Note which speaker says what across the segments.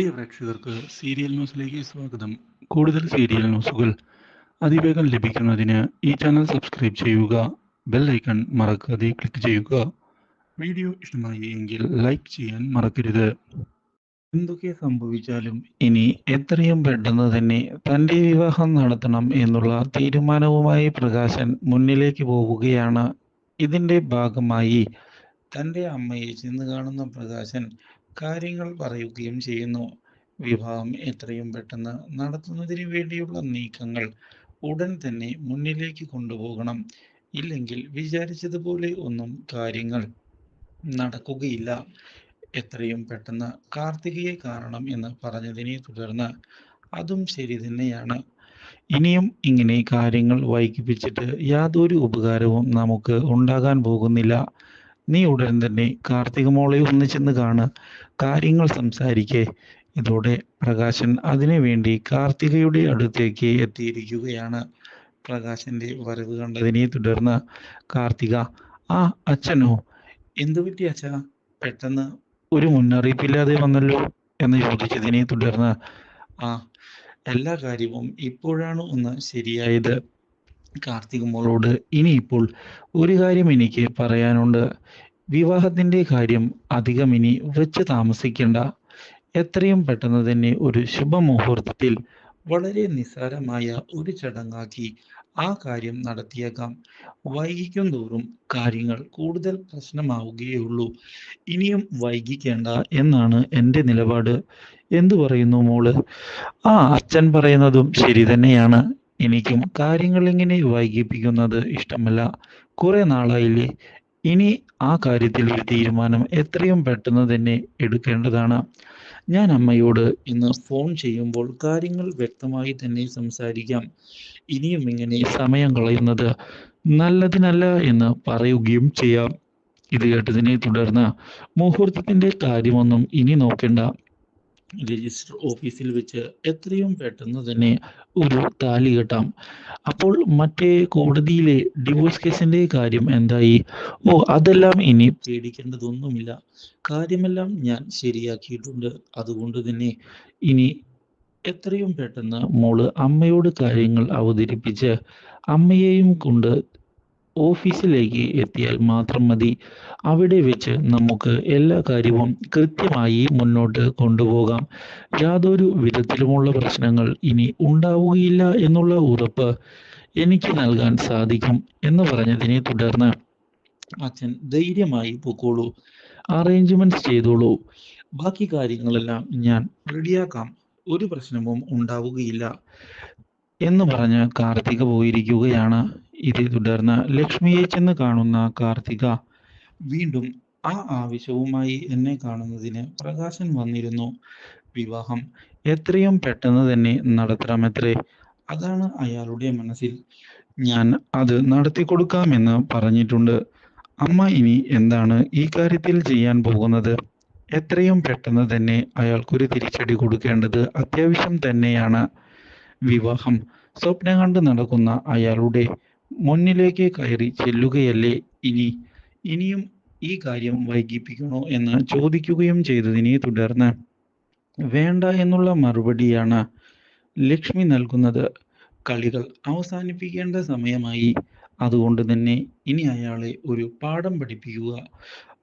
Speaker 1: പ്രിയ പ്രേക്ഷകർക്ക് സീരിയൽ ന്യൂസിലേക്ക് സ്വാഗതം. കൂടുതൽ സീരിയൽ ന്യൂസുകൾ അതിവേഗം ലഭിക്കുന്നതിന് ഈ ചാനൽ സബ്സ്ക്രൈബ് ചെയ്യുക ബെൽ ഐക്കൺ മറക്കാതെ ക്ലിക്ക് ചെയ്യുക. വീഡിയോ ഇഷ്ടമായി എങ്കിൽ ലൈക്ക് ചെയ്യാൻ മറക്കരുത്. എന്തൊക്കെ സംഭവിച്ചാലും ഇനി എത്രയും പെട്ടെന്ന് തന്നെ തന്റെ വിവാഹം നടത്തണം എന്നുള്ള തീരുമാനവുമായി പ്രകാശൻ മുന്നിലേക്ക് പോവുകയാണ് ഇതിന്റെ ഭാഗമായി തന്റെ അമ്മയെ ചെന്ന് കാണുന്ന പ്രകാശൻ കാര്യങ്ങൾ പറയുകയും ചെയ്യുന്നു. വിവാഹം എത്രയും പെട്ടെന്ന് നടത്തുന്നതിന് വേണ്ടിയുള്ള നീക്കങ്ങൾ ഉടൻ തന്നെ മുന്നിലേക്ക് കൊണ്ടുപോകണം. ഇല്ലെങ്കിൽ വിചാരിച്ചതുപോലെ ഒന്നും കാര്യങ്ങൾ നടക്കുകയില്ല. എത്രയും പെട്ടെന്ന് കാർത്തികയെ കാണണം എന്ന് പറഞ്ഞതിനെ തുടർന്ന് അതും ശരി തന്നെയാണ്. ഇനിയും ഇങ്ങനെ കാര്യങ്ങൾ വൈകിപ്പിച്ചിട്ട് യാതൊരു ഉപകാരവും നമുക്ക് ഉണ്ടാകാൻ പോകുന്നില്ല. നീ ഉടൻ തന്നെ കാർത്തിക മോളെ ഒന്ന് ചെന്ന് കാണ് കാര്യങ്ങൾ സംസാരിക്കേ. ഇതോടെ പ്രകാശൻ അതിനു വേണ്ടി കാർത്തികയുടെ അടുത്തേക്ക് എത്തിയിരിക്കുകയാണ്. പ്രകാശന്റെ വരവ് കണ്ടതിനെ തുടർന്ന് കാർത്തിക ആ അച്ഛനോ? എന്തു പറ്റി അച്ഛ? പെട്ടെന്ന് ഒരു മുന്നറിയിപ്പില്ലാതെ വന്നല്ലോ? എന്ന് ചോദിച്ചതിനെ തുടർന്ന് ആ എല്ലാ കാര്യവും ഇപ്പോഴാണ് ഒന്ന് ശരിയായത്. കാർത്തിക മോളോട് ഇനിയിപ്പോൾ ഒരു കാര്യം എനിക്ക് പറയാനുണ്ട്. വിവാഹത്തിന്റെ കാര്യം അധികം ഇനി വെച്ച് താമസിക്കേണ്ട. എത്രയും പെട്ടെന്ന് തന്നെ ഒരു ശുഭമുഹൂർത്തത്തിൽ വളരെ നിസ്സാരമായ ഒരു ചടങ്ങാക്കി ആ കാര്യം നടത്തിയേക്കാം. വൈകിക്കും തോറും കാര്യങ്ങൾ കൂടുതൽ പ്രശ്നമാവുകയുള്ളൂ ഇനിയും വൈകിക്കേണ്ട എന്നാണ് എന്റെ നിലപാട്. എന്തു പറയുന്നു മോൾ? ആ അച്ഛൻ പറയുന്നതും ശരി തന്നെയാണ്. എനിക്കും കാര്യങ്ങൾ ഇങ്ങനെ വൈകിപ്പിക്കുന്നത് ഇഷ്ടമല്ല. കുറെ നാളായില്ലേ. ഇനി ആ കാര്യത്തിൽ ഒരു തീരുമാനം എത്രയും പെട്ടെന്ന് തന്നെ എടുക്കേണ്ടതാണ്. ഞാൻ അമ്മയോട് ഇന്ന് ഫോൺ ചെയ്യുമ്പോൾ കാര്യങ്ങൾ വ്യക്തമായി തന്നെ സംസാരിക്കാം. ഇനിയും ഇങ്ങനെ സമയം കളയുന്നത് നല്ലതിനല്ല എന്ന് പറയുകയും ചെയ്യാം. ഇത് കേട്ടതിനെ തുടർന്ന് മുഹൂർത്തത്തിന്റെ കാര്യമൊന്നും ഇനി നോക്കേണ്ട. രജിസ്റ്റർ ഓഫീസിൽ വെച്ച് എത്രയും പെട്ടെന്ന് തന്നെ ഒരു താലി കെട്ടാം. അപ്പോൾ മറ്റേ കോടതിയിലെ ഡിവോഴ്സ് കേസിന്റെ കാര്യം എന്തായി? ഓ അതെല്ലാം ഇനി പേടിക്കേണ്ടതൊന്നുമില്ല. കാര്യമെല്ലാം ഞാൻ ശരിയാക്കിയിട്ടുണ്ട്. അതുകൊണ്ട് തന്നെ ഇനി എത്രയും പെട്ടെന്ന് മോൾ അമ്മയോട് കാര്യങ്ങൾ അവതരിപ്പിച്ച് അമ്മയെയും കൊണ്ട് ഓഫീസിലേക്ക് എത്തിയാൽ മാത്രം മതി. അവിടെ വെച്ച് നമുക്ക് എല്ലാ കാര്യവും കൃത്യമായി മുന്നോട്ട് കൊണ്ടുപോകാം. യാതൊരു വിധത്തിലുമുള്ള പ്രശ്നങ്ങൾ ഇനി ഉണ്ടാവുകയില്ല എന്നുള്ള ഉറപ്പ് എനിക്ക് നൽകാൻ സാധിക്കും എന്ന് പറഞ്ഞതിനെ തുടർന്ന് അച്ഛൻ ധൈര്യമായി പൊക്കോളൂ. അറേഞ്ച്മെന്റ്സ് ചെയ്തോളൂ. ബാക്കി കാര്യങ്ങളെല്ലാം ഞാൻ റെഡിയാക്കാം. ഒരു പ്രശ്നവും ഉണ്ടാവുകയില്ല എന്ന് പറഞ്ഞ് കാർത്തിക പോയിരിക്കുകയാണ്. ഇതേ തുടർന്ന് ലക്ഷ്മിയെ ചെന്ന് കാണുന്ന കാർത്തിക വീണ്ടും ആ ആവശ്യവുമായി എന്നെ കാണുന്നതിന് പ്രകാശൻ വന്നിരുന്നു. വിവാഹം എത്രയും പെട്ടെന്ന് തന്നെ നടത്തണമെത്രേ? അതാണ് അയാളുടെ മനസ്സിൽ. ഞാൻ അത് നടത്തി കൊടുക്കാമെന്ന് പറഞ്ഞിട്ടുണ്ട്. അമ്മ ഇനി എന്താണ് ഈ കാര്യത്തിൽ ചെയ്യാൻ പോകുന്നത്? എത്രയും പെട്ടെന്ന് തന്നെ അയാൾക്കൊരു തിരിച്ചടി കൊടുക്കേണ്ടത് അത്യാവശ്യം തന്നെയാണ്. വിവാഹം സ്വപ്നം കണ്ട് നടക്കുന്ന അയാളുടെ മുന്നിലേക്ക് കയറി ചെല്ലുകയല്ലേ ഇനി? ഇനിയും ഈ കാര്യം വൈകിപ്പിക്കണോ എന്ന് ചോദിക്കുകയും ചെയ്തതിനെ തുടർന്ന് വേണ്ട എന്നുള്ള മറുപടിയാണ് ലക്ഷ്മി നൽകുന്നത്. കളികൾ അവസാനിപ്പിക്കേണ്ട സമയമായി. അതുകൊണ്ട് തന്നെ ഇനി അയാളെ ഒരു പാഠം പഠിപ്പിക്കുക.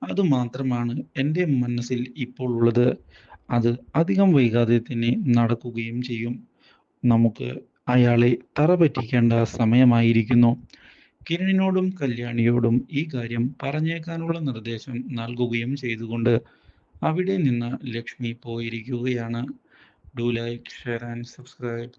Speaker 1: അതുമാത്രമാണ് എന്റെ മനസ്സിൽ ഇപ്പോൾ ഉള്ളത്. അത് അധികം വൈകാതെ തന്നെ നടക്കുകയും ചെയ്യും. നമുക്ക് അയാളെ തറ പറ്റിക്കേണ്ട സമയമായിരിക്കുന്നു. കിരണിനോടും കല്യാണിയോടും ഈ കാര്യം പറഞ്ഞേക്കാനുള്ള നിർദ്ദേശം നൽകുകയും ചെയ്തുകൊണ്ട് അവിടെ നിന്ന് ലക്ഷ്മി പോയിരിക്കുകയാണ്. Do like share and subscribe